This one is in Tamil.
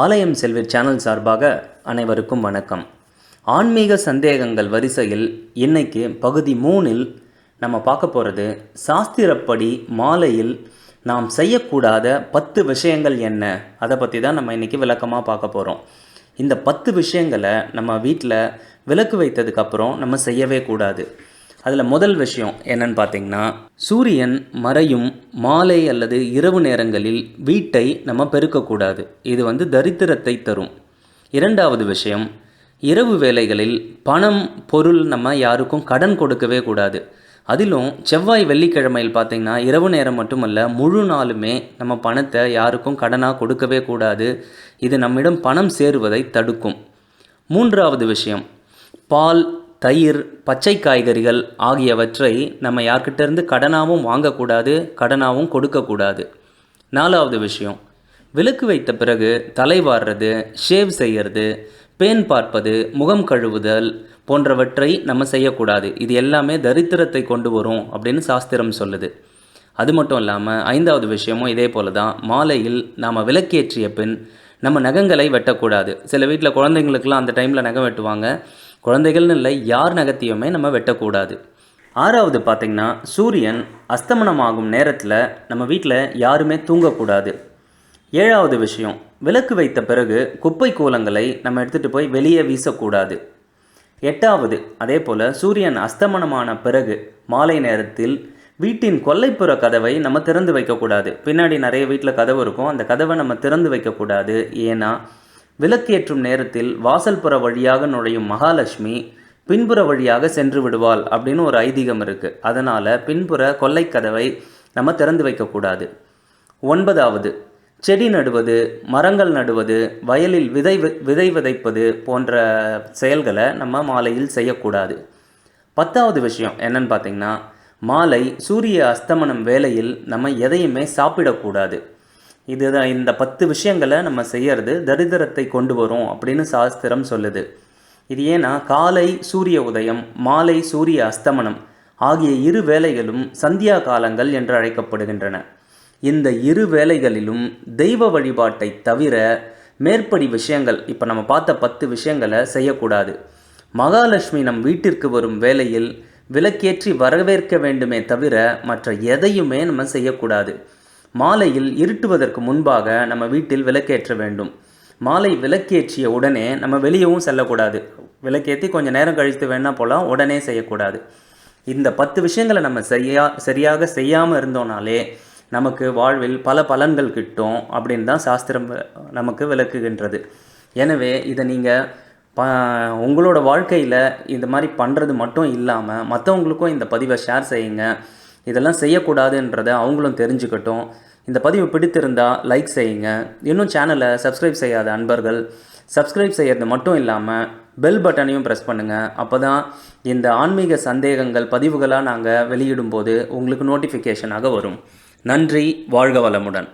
ஆலயம் செல்வி சேனல் சார்பாக அனைவருக்கும் வணக்கம். ஆன்மீக சந்தேகங்கள் வரிசையில் இன்னைக்கு பகுதி மூணில் நம்ம பார்க்க போகிறது சாஸ்திரப்படி மாலையில் நாம் செய்யக்கூடாத பத்து விஷயங்கள் என்ன? அதை பற்றி தான் நம்ம இன்றைக்கி விளக்கமாக பார்க்க போகிறோம் இந்த பத்து விஷயங்களை நம்ம வீட்டில் விளக்கு வைத்ததுக்கப்புறம் நம்ம செய்யவே கூடாது. அதில் முதல் விஷயம் என்னன்னு பார்த்தீங்கன்னா சூரியன் மறையும் மாலை அல்லது இரவு நேரங்களில் வீட்டை நம்ம பெருக்கக்கூடாது. இது வந்து தரித்திரத்தை தரும். இரண்டாவது விஷயம் இரவு வேலைகளில் பணம் பொருள் நம்ம யாருக்கும் கடன் கொடுக்கவே கூடாது. அதிலும் செவ்வாய் வெள்ளிக்கிழமையில் பார்த்தீங்கன்னா இரவு நேரம் மட்டுமல்ல முழு நாளுமே நம்ம பணத்தை யாருக்கும் கடனாக கொடுக்கவே கூடாது. இது நம்மிடம் பணம் சேருவதை தடுக்கும். மூன்றாவது விஷயம் பால் தயிர் பச்சை காய்கறிகள் ஆகியவற்றை நம்ம யார்கிட்டேருந்து கடனாகவும் வாங்கக்கூடாது கடனாகவும் கொடுக்கக்கூடாது. நாலாவது விஷயம். விளக்கு வைத்த பிறகு தலைவாடுறது ஷேவ் செய்கிறது பேன் பார்ப்பது முகம் கழுவுதல் போன்றவற்றை நம்ம செய்யக்கூடாது. இது எல்லாமே தரித்திரத்தை கொண்டு வரும் அப்படின்னு சாஸ்திரம் சொல்லுது. அது மட்டும் இல்லாமல் ஐந்தாவது விஷயமும் இதே போல தான் மாலையில் நாம் விளக்கேற்றிய பின் நம்ம நகங்களை வெட்டக்கூடாது. சில வீட்டில் குழந்தைங்களுக்கெல்லாம் அந்த டைமில் நகம் வெட்டுவாங்க. குழந்தைகள்னு இல்லை யார் நகத்தையுமே நம்ம வெட்டக்கூடாது. ஆறாவது பார்த்திங்கன்னா சூரியன் அஸ்தமனமாகும் நேரத்தில் நம்ம வீட்டில் யாருமே தூங்கக்கூடாது. ஏழாவது விஷயம் விளக்கு வைத்த பிறகு குப்பை கோலங்களை நம்ம எடுத்துகிட்டு போய் வெளியே வீசக்கூடாது. எட்டாவது அதே போல் சூரியன் அஸ்தமனமான பிறகு மாலை நேரத்தில் வீட்டின் கொல்லைப்புற கதவை நம்ம திறந்து வைக்கக்கூடாது. பின்னாடி நிறைய வீட்டில் கதவு இருக்கும். அந்த கதவை நம்ம திறந்து வைக்கக்கூடாது. ஏன்னா விளக்கேற்றும் நேரத்தில் வாசல்புற வழியாக நுழையும் மகாலட்சுமி பின்புற வழியாக சென்று விடுவாள் அப்படின்னு ஒரு ஐதீகம் இருக்குது அதனால் பின்புற கொல்லைக் கதவை நம்ம திறந்து வைக்கக்கூடாது ஒன்பதாவது செடி நடுவது மரங்கள் நடுவது வயலில் விதை விதை விதைப்பது போன்ற செயல்களை நம்ம மாலையில் செய்யக்கூடாது. பத்தாவது விஷயம் என்னன்னு பார்த்தீங்கன்னா மாலை சூரிய அஸ்தமனம் வேளையில் நம்ம எதையுமே சாப்பிடக்கூடாது. இதுதான் இந்த பத்து விஷயங்களை நம்ம செய்யறது தரித்திரத்தை கொண்டு வரும் அப்படின்னு சாஸ்திரம் சொல்லுது. இது ஏன்னா காலை சூரிய உதயம் மாலை சூரிய அஸ்தமனம் ஆகிய இரு வேலைகளும் சந்தியா காலங்கள் என்று அழைக்கப்படுகின்றன. இந்த இரு வேலைகளிலும் தெய்வ வழிபாட்டை தவிர மேற்படி விஷயங்கள் இப்போ நம்ம பார்த்த பத்து விஷயங்களை செய்யக்கூடாது. மகாலட்சுமி நம் வீட்டிற்கு வரும் வேளையில் விளக்கேற்றி வரவேற்க வேண்டுமே தவிர மற்ற எதையுமே நம்ம செய்யக்கூடாது. மாலையில் இருட்டுவதற்கு முன்பாக நம்ம வீட்டில் விளக்கேற்ற வேண்டும். மாலை விளக்கேற்றிய உடனே நம்ம வெளியவும் செல்லக்கூடாது. விளக்கேற்றி கொஞ்சம் நேரம் கழித்து வேணால் போகலாம் உடனே செய்யக்கூடாது. இந்த பத்து விஷயங்களை நம்ம செய்யா சரியாக செய்யாமல் இருந்தோனாலே நமக்கு வாழ்வில் பல பலன்கள் கிட்டும் அப்படின்னு தான் சாஸ்திரம் நமக்கு விளக்குகின்றது. எனவே இதை நீங்கள் ப உங்களோட வாழ்க்கையில் இந்த மாதிரி பண்ணுறது மட்டும் இல்லாமல் மற்றவங்களுக்கும் இந்த பதிவை ஷேர் செய்யுங்க. இதெல்லாம் செய்யக்கூடாதுன்றதை அவங்களும் தெரிஞ்சுக்கட்டும். இந்த பதிவு பிடித்திருந்தால் லைக் செய்யுங்க. இன்னும் சேனலை சப்ஸ்கிரைப் செய்யாத அன்பர்கள் சப்ஸ்கிரைப் செய்கிறது மட்டும் இல்லாமல் பெல் பட்டனையும் ப்ரெஸ் பண்ணுங்கள் அப்போ தான் இந்த ஆன்மீக சந்தேகங்கள் பதிவுகளாக நாங்கள் வெளியிடும்போது உங்களுக்கு நோட்டிஃபிகேஷனாக வரும். நன்றி வாழ்க வளமுடன்.